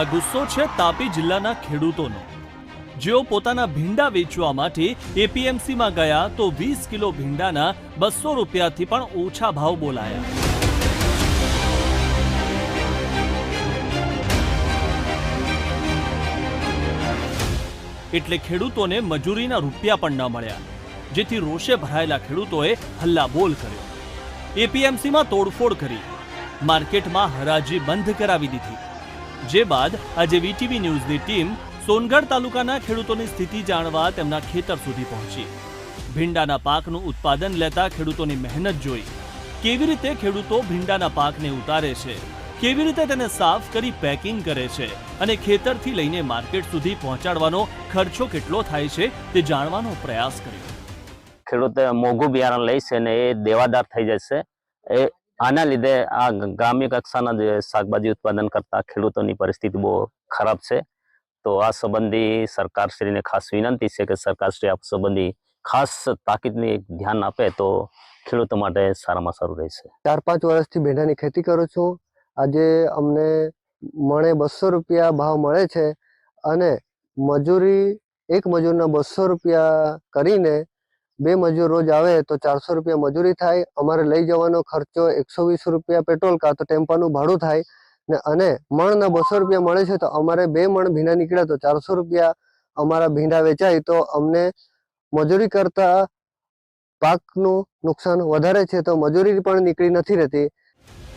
આ ગુસ્સો છે તાપી જિલ્લાના ખેડૂતોનો. જેઓ પોતાના ભીંડા વેચવા માટે એપીએમસીમાં ગયા તો વીસ કિલો ભીંડાના બસો રૂપિયાથી પણ ઓછા ભાવ બોલાયા. એટલે ખેડૂતોને મજૂરીના રૂપિયા પણ ન મળ્યા, જેથી રોષે ભરાયેલા ખેડૂતોએ હલ્લાબોલ કર્યો. એપીએમસીમાં તોડફોડ કરી, માર્કેટમાં હરાજી બંધ કરાવી દીધી. જે બાદ આજે વીટીવી ન્યૂઝની ટીમ સોનગઢ તાલુકાના ખેડૂતોની સ્થિતિ જાણવા તેમના ખેતર સુધી પહોંચી. ભીંડાના પાકનું ઉત્પાદન લેતા ખેડૂતોની મહેનત જોઈ. કેવી રીતે ખેડૂતો ભીંડાના પાકને ઉતારે છે? કેવી રીતે તેને સાફ કરી પેકિંગ કરે છે? અને ખેતરથી લઈને માર્કેટ સુધી પહોંચાડવાનો ખર્ચો કેટલો થાય છે તે જાણવાનો પ્રયાસ કર્યો. ખેડૂત મોંઘું બિયારણ લે છે ને એ દેવાદાર થઈ જશે. એ આના લીધે આ ગ્રામ્ય કક્ષાના જે શાકભાજી ઉત્પાદન કરતા ખેડૂતોની પરિસ્થિતિ બહુ ખરાબ છે. તો આ સંબંધી સરકારશ્રીને ખાસ વિનંતી છે કે સરકારશ્રી આ સંબંધી ખાસ તાકીદની ધ્યાન આપે તો ખેડૂતો માટે સારામાં સારું રહેશે. ચાર પાંચ વર્ષથી ભેંડાની ખેતી કરું છું. આજે અમને મણે બસો રૂપિયા ભાવ મળે છે અને મજૂરી, એક મજૂરના બસો રૂપિયા કરીને બે મજૂર રોજ આવે તો ચારસો રૂપિયા મજૂરી થાય, અમારે લઈ જવાનો ખર્ચો એકસો વીસ રૂપિયા પેટ્રોલ કાં તો ટેમ્પાનું ભાડું થાય, ને અને મણના બસો રૂપિયા મળે છે તો અમારે બે મણ ભીંડા નીકળે તો ચારસો રૂપિયા અમારા ભીંડા વેચાય, તો અમને મજૂરી કરતા પાકનું નુકસાન વધારે છે તો મજૂરી પણ નીકળી નથી રહેતી.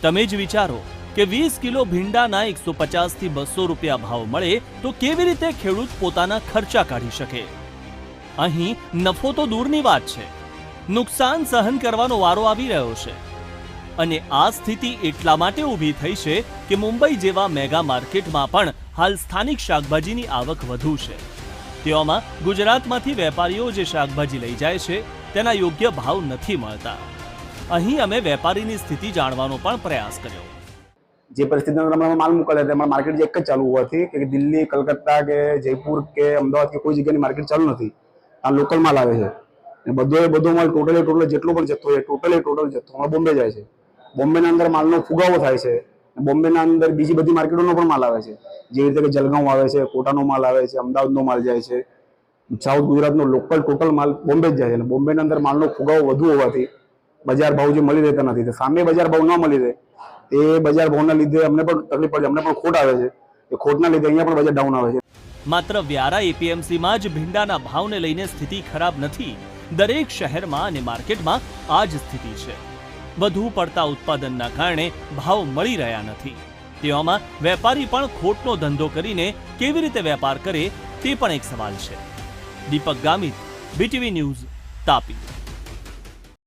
તમે જ વિચારો કે વીસ કિલો ભીંડાના એકસો થી બસો રૂપિયા ભાવ મળે તો કેવી રીતે ખેડૂત પોતાના ખર્ચા કાઢી શકે? અહીં નફો તો દૂરની વાત છે. નુકસાન સહન કરવાનો વારો આવી રહ્યો છે. અને આ સ્થિતિ એટલા માટે ઊભી થઈ છે કે મુંબઈ જેવા મેગા માર્કેટમાં પણ હાલ સ્થાનિક શાકભાજીની આવક વધુ છે. તેવામાં ગુજરાતમાંથી વેપારીઓ જે શાકભાજી લઈ જાય છે, તેના યોગ્ય ભાવ નથી મળતા. અહીં અમે વેપારીની સ્થિતિ જાણવાનો પણ પ્રયાસ કર્યો. જે પરિસ્થિતિનો હમણાં માલ મોકલે તેમાં માર્કેટ એક જ ચાલુ હોવાથી, કે દિલ્હી, કલકત્તા કે જયપુર કે અમદાવાદ કે કોઈ જગ્યાની માર્કેટ ચાલુ નથી. આ લોકલ માલ આવે છે. અને બધો એ બધો માલ ટોટલે ટોટલ જેટલો પણ જથ્થો છે ટોટલી ટોટલ જથ્થો. હમણાં બોમ્બે જાય છે. બોમ્બેના અંદર માલનો ફુગાવો થાય છે. બોમ્બેના અંદર બીજી બધી માર્કેટોનો પણ માલ આવે છે. જેવી રીતે કે જલગાંવ આવે છે, કોટાનો માલ આવે છે, અમદાવાદનો માલ જાય છે. સાઉથ ગુજરાતનો લોકલ ટોટલ માલ બોમ્બે જ જાય છે. અને બોમ્બેના અંદર માલનો ફુગાવો વધુ હોવાથી બજાર ભાવ જે મળી રહેતા નથી. સામે બજાર ભાવ ન મળી રહે, એ બજાર ભાવના લીધે અમને પણ તકલીફ પડે અમને પણ ખોટ આવે છે. એ ખોટના લીધે અહીંયા પણ બજાર ડાઉન આવે છે. માત્ર વ્યારા એપીએમસીમાં જ ભીંડાના ભાવને લઈને સ્થિતિ ખરાબ નથી. દરેક શહેરમાં અને માર્કેટમાં આ જ સ્થિતિ છે. વધુ પડતા ઉત્પાદનના કારણે ભાવ મળી રહ્યા નથી. તેવામાં વેપારી પણ ખોટનો ધંધો કરીને કેવી રીતે વેપાર કરે તે પણ એક સવાલ છે. Deepak Gamit, BTV news Tapi.